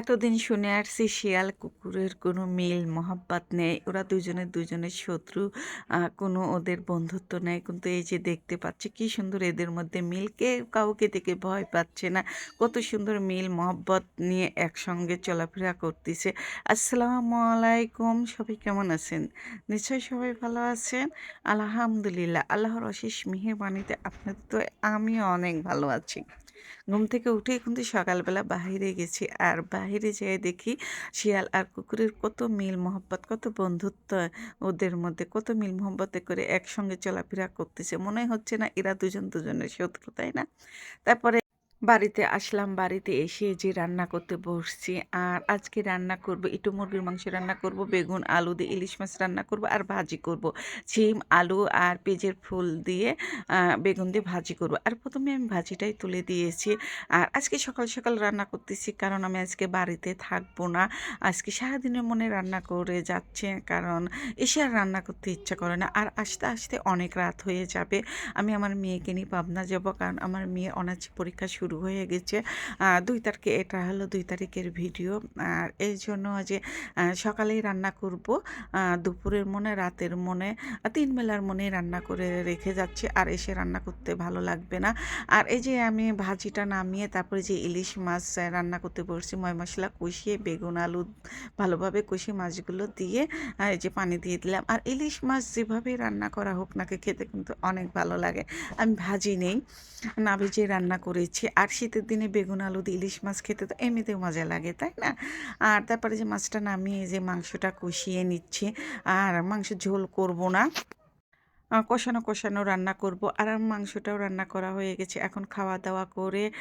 এতদিন শুনে আসছি, শিয়াল কুকুরের কোনো মিল, মহাব্বত নেই। ওরা দুজনে দুজনের শত্রু কোনো ওদের বন্ধুত্ব নেই। কিন্তু এই যে দেখতে পাচ্ছে, কি সুন্দর এদের মধ্যে মিল। কে কাউকে থেকে ভয় পাচ্ছে না। কত সুন্দর মিল, মহব্বত নিয়ে একসঙ্গে চলাফেরা করতেছে। আসসালামু আলাইকুম, সবাই কেমন আছেন? নিশ্চয়ই সবাই ভালো আছেন? আলহামদুলিল্লাহ, আল্লাহর অশেষ মেহেরবানিতে আপনাদের তো আমিও অনেক ভালো আছি। ঘুম থেকে উঠে কিন্তু সকালবেলা বাহিরে গেছি। আর বাহিরে যেয়ে দেখি শিয়াল আর কুকুরের কত মিল মহব্বত, কত বন্ধুত্ব ওদের মধ্যে, কত মিল মহব্বতে করে একসঙ্গে চলাফেরা করতেছে। মনে হচ্ছে না এরা দুজন দুজনের শত্রু, তাই না? তারপরে বাড়িতে আসলাম, বাড়িতে এসে যে রান্না করতে বসছি। আর আজকে রান্না করব, একটু মুরগির মাংস রান্না করব, বেগুন, আলু দিয়ে ইলিশ মাছ রান্না করব আর ভাজি করব। শিম আলু আর পেঁয়াজের ফুল দিয়ে বেগুন দিয়ে ভাজি করব। আর প্রথমে আমি ভাজিটাই তুলে দিয়েছি। আর আজকে সকাল সকাল রান্না করতেছি কারণ আমি আজকে বাড়িতে থাকব না। আজকে সারাদিনের মনে রান্না করে যাচ্ছে কারণ এসে আর রান্না করতে ইচ্ছা করে না। আর আস্তে আস্তে অনেক রাত হয়ে যাবে। আমি আমার মেয়েকে নিয়ে পাবনা যাব কারণ আমার মেয়ে অনার্স পরীক্ষা শুরু হয়ে গেছে। দুই তারিখে এটা হলো দুই তারিখের ভিডিও। আর এই জন্য যে সকালেই রান্না করব দুপুরের মনে, রাতের মনে তিন বেলার মনে রান্না করে রেখে যাচ্ছি। আর এসে রান্না করতে ভালো লাগবে না। আর এই যে, আমি ভাজিটা নামিয়ে তারপরে যে, ইলিশ মাছ রান্না করতে বসছি, ময় মশলা কষিয়ে, বেগুন, আলু ভালোভাবে কষি মাছগুলো দিয়ে এই যে, পানি দিয়ে দিলাম। আর ইলিশ মাছ যেভাবে রান্না করা হোক নাকি খেতে কিন্তু অনেক ভালো লাগে। আমি ভাজি নেই, না ভেজে রান্না করেছি। আর শীতের দিনে বেগুন, আলু দিয়ে ইলিশ মাছ খেতে তো এমনিতেও মজা লাগে, তাই না? আর তারপরে যে মাছটা নামিয়ে যে মাংসটা কষিয়ে নিচ্ছে, আর মাংস ঝোল করব না। কষানো, কষানো রান্না করব। আর মাংসটাও রান্না করা হয়ে গেছে। এখন খাওয়া-দাওয়া করে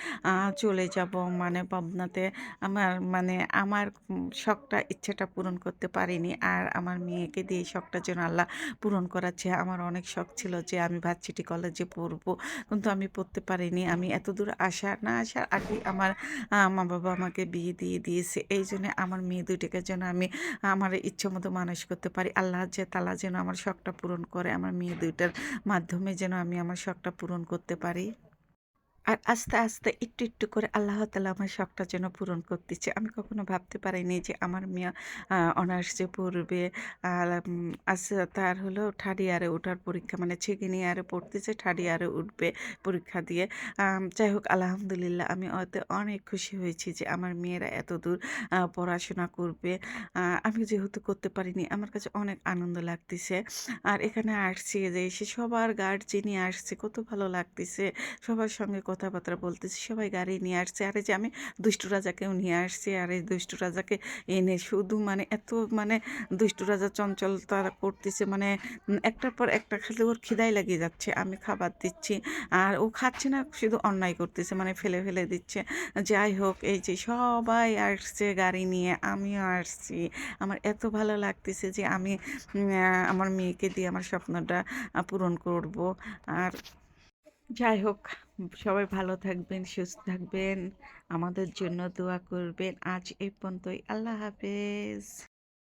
চলে যাব মানে পাবনাতে। আমার মানে আমার শখটা, ইচ্ছাটা পূরণ করতে পারিনি। আর আমার মেয়েকে দিয়ে শখটা যেন আল্লাহ পূরণ করাচ্ছে। আমার অনেক শখ ছিল যে আমি ভার্সিটি কলেজে পড়ব। কিন্তু আমি পড়তে পারিনি। আমি এতদূর আসা না আসার আগেই আমার মা-বাবা আমাকে বিয়ে দিয়ে দিয়েছে। এইজন্য আমার মেয়ে দুইটাকে যেন আমি আমার ইচ্ছে মতো মানুষ করতে পারি। আল্লাহ যে তালা যেন আমার শখটা পূরণ করে। আমার মেয়ে দুইটার মাধ্যমে যেন আমি আমার শখটা পূরণ করতে পারি। আর আস্তে, আস্তে একটু, একটু করে আল্লাহ তালা আমার শখটা যেন পূরণ করতেছে। আমি কখনো ভাবতে পারিনি যে আমার মেয়ে অনার্সে পড়বে। আর উম আচ্ছা তার হলো 3rd ইয়ারে ওঠার পরীক্ষা মানে 2nd ইয়ারে পড়তেছে 3rd ইয়ারে উঠবে পরীক্ষা দিয়ে। যাই হোক আলহামদুলিল্লাহ আমি ওতে অনেক খুশি হয়েছি যে আমার মেয়েরা এত দূর পড়াশোনা করবে। আমি যেহেতু করতে পারিনি আমার কাছে অনেক আনন্দ লাগতেছে। আর এখানে আসছি যে এসে সবার গার্জিয়ানই আসছে কত ভালো লাগতেছে। সবার সঙ্গে কথাবার্তা বলতেছি। সবাই গাড়ি নিয়ে আসছে। আরে যে আমি দুষ্টু রাজাকেও নিয়ে আসছি। আর এই দুষ্টু রাজাকে এনে শুধু মানে এত মানে দুষ্টু রাজা চঞ্চলতা করতেছে মানে একটার পর একটা খালি ওর খিদাই লেগে যাচ্ছে। আমি খাবার দিচ্ছি। আর ও খাচ্ছে না শুধু অন্যায় করতেছে মানে ফেলে, ফেলে দিচ্ছে। যাই হোক এই যে সবাই আসছে গাড়ি নিয়ে, আমিও আসছি। আমার এত ভালো লাগতেছে যে আমি আমার মেয়েকে দিয়ে আমার স্বপ্নটা পূরণ করব। আর যাই হোক সবাই ভালো থাকবেন, সুস্থ থাকবেন। আমাদের জন্য দোয়া করবেন। আজ এই পর্যন্তই। আল্লাহ হাফেজ।